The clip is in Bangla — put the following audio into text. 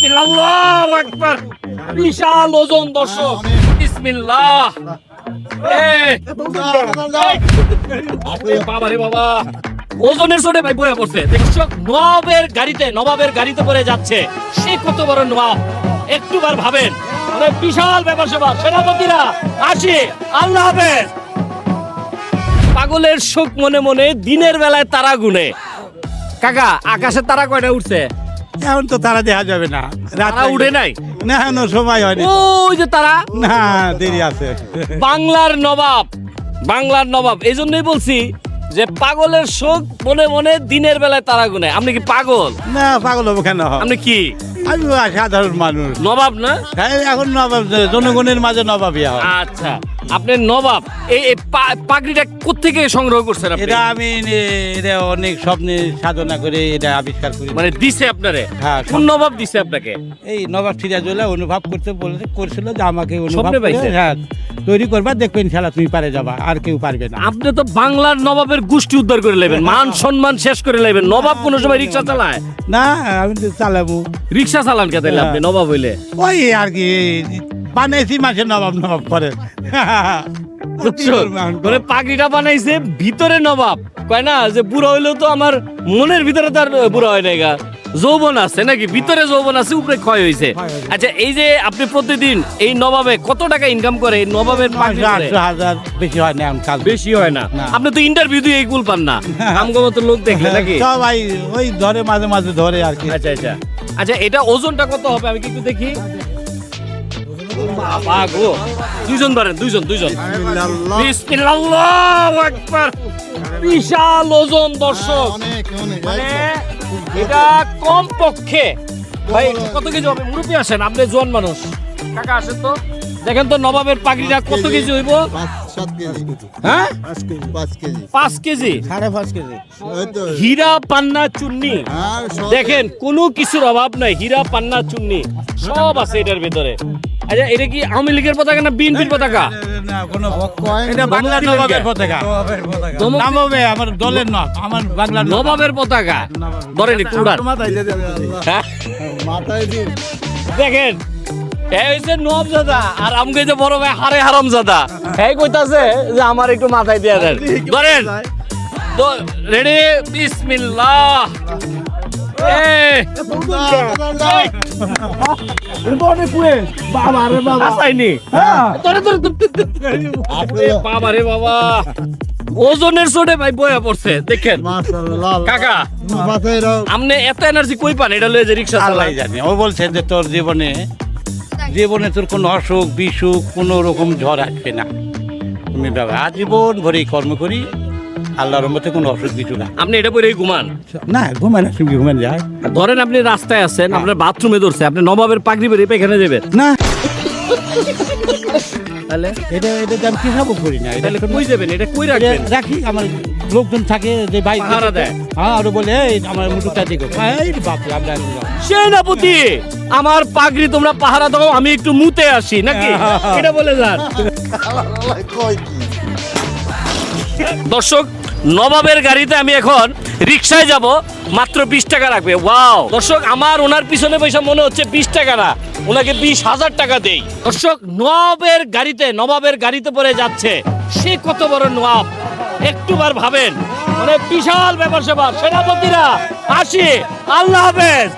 বিসমিল্লাহ বিশাল ওজন বিসমিল্লাহ। বাবা রে বাবা। ওজনের চোটে ভাই বয়ে পড়ছে। নবাবের গাড়িতে নবাবের গাড়িতে যাচ্ছে। সে কত বড় নবাব? একটুবার ভাবেন। মানে বিশাল ব্যাপার সেবা সেনাপতিরা আসি। আল্লাহ হাফেজ। পাগলের শোক মনে মনে দিনের বেলায় তারা গুনে। কাকা আকাশে তারা কয়টা উঠছে? এখন তো তারা দেখা যাবে না। রাত উঠে নাই? না এখনও সময় হয়নি। ওই যে তারা? না দেরি আছে। বাংলার নবাব বাংলার নবাব এই জন্যই বলছি যে পাগলের শোক মনে মনে দিনের বেলায় তারা গুনে আপনি কি পাগল? না পাগল হব কেন? আপনি কি? আমি সাধারণ মানুষ। নবাব না? হ্যাঁ, এখন নবাব জনগণের মাঝে নবাবই আচ্ছা। আপনি নবাব এই পাগড়িটা কোত্থেকে সংগ্রহ করছেন আপনি? এটা আমি এটা অনেক স্বপ্নে সাধনা করে এটা আবিষ্কার করি। মানে দিছে আপনারে? হ্যাঁ, কোন নবাব দিছে আপনাকে? এই নবাব সিরাজুল্লাহ অনুভব করতে বলে করছিল যে আমাকে অনুভব হ্যাঁ তৈরি করবা দেখবেন খেলা তুমি পারে যাবা আর কেউ পারবে না। আপনি তো বাংলার নবাবের গোষ্ঠী উদ্ধার করে নেবেন মান সম্মান শেষ করে নেবেন নবাব কোন সময় রিক্সা চালায়? না আমি তো চালাবো। রিক্সা চালান কে তাইলে আপনি নবাব হইলে? ওই আর কি বানাইছি মাসে নবাব নবাব করে। পাগড়িটা বানাইছে ভিতরে নবাব। কয় না যে বুড়া হইলেও তো আমার মনের ভিতরে তার বুড়া হয় নাই গা। যৌবন আছে নাকি? ভিতরে যৌবন আছে উপরে ক্ষয় হয়েছে আচ্ছা এই যে আপনি প্রতিদিন এই নবাবে কত টাকা ইনকাম করে? এই নবাবের বেশি হয় না কাজ বেশি হয় না। আপনি তো ইন্টারভিউ দিয়ে এই পান না। আমগো মতো লোক দেখলে নাকি? সবাই ওই ধরে মাঝে মাঝে ধরে আর কি। আচ্ছা আচ্ছা। আচ্ছা এটা ওজনটা কত হবে? আমি কি একটু দেখি। বাবা গো। দুইজন ধরেন দুইজন দুইজন। বিসমিল্লাহ। আকবার। বিশাল ওজন দর্শক। মানে এটা কম পক্ষে ভাই কত কেজি হবে? মুরব্বী আসেন আপনি জোয়ান মানুষ। কাকা আসেন তো। দেখেন তো নবাবের পাগড়িটা কত কেজি। হইব? পাঁচ কেজি। হ্যাঁ? পাঁচ কেজি পাঁচ কেজি। পাঁচ কেজি? সাড়ে পাঁচ কেজি। হীরা পান্না চুন্নি। দেখেন কোনো কিছুর অভাব নাই। হীরা পান্না চুন্নি। সব আছে এটার ভিতরে। আচ্ছা এটা কি আওয়ামী লীগের পতাকা না বিএনপির পতাকা? না এটা বাংলা নবাবের পতাকা। ধমক আমার দলের নব আমার বাংলা নবাবের পতাকা? ধরেন একটু হ্যাঁ? মাথায় দিন। দেখেন এই নবজাদা আর আমগে যে বড় ভাই হারে হারামজাদা। এই কইতাছে যে আমার একটু মাথায় দিয়ে দেন। ধরেন রেডি বিসমিল্লাহ এই আসাইনি ধরে ধরে ধরে। এ বাবা রে বাবা ওজনের চোটে ভাই বয়া পড়ছে দেখেন মাশাআল্লাহ কাকা আপনি এত এনার্জি কই পান এটা লয়ে যে রিক্সা চালাই জানে ও বলছে যে তোর জীবনে জীবনে তোর কোনো অসুখ বিসুখ কোনো রকম ঝড় আসবে না তুমি বাবা আজীবন ভরে কর্ম করি আল্লাহর মতে কোনো অসুখ কিছু না আপনি এটা পরে ঘুমান। না ঘুমায় না তুমি ঘুমান যায় ধরেন আপনি রাস্তায় আছেন আপনার বাথরুমে ধরছে আপনি নবাবের পাগড়ি বেরিয়ে পেখানে যাবেন। না। তাহলে? এটা এটা আমি কি খাব করি না এটা কই যাবেন? এটা কই রাখবেন? রাখি আমার লোকজন থাকে যে ভাই পাহারা দেয়। হ্যাঁ আর বলে এই আমার মুটুকটা দিকে এই বাপরে আমরা সেনাপতি আমার পাগড়ি তোমরা পাহারা দাও আমি একটু মুতে আসি নাকি? এটা বলে যান। কয় কি? দর্শক, নবাবের গাড়িতে আমি এখন রিক্সায় যাব, মাত্র বিশ টাকা রাখবে ওয়াও। দর্শক, আমার ওনার পিছনে পয়সা মনে হচ্ছে বিশ টাকা না, ওনাকে বিশ হাজার টাকা দেই। দর্শক, নবাবের গাড়িতে নবাবের গাড়িতে পরে যাচ্ছে। সে কত বড় নবাব? একটুবার ভাবেন। মানে বিশাল ব্যাপার সেবা সেনাপতিরা, আসি। আল্লাহ হাফেজ।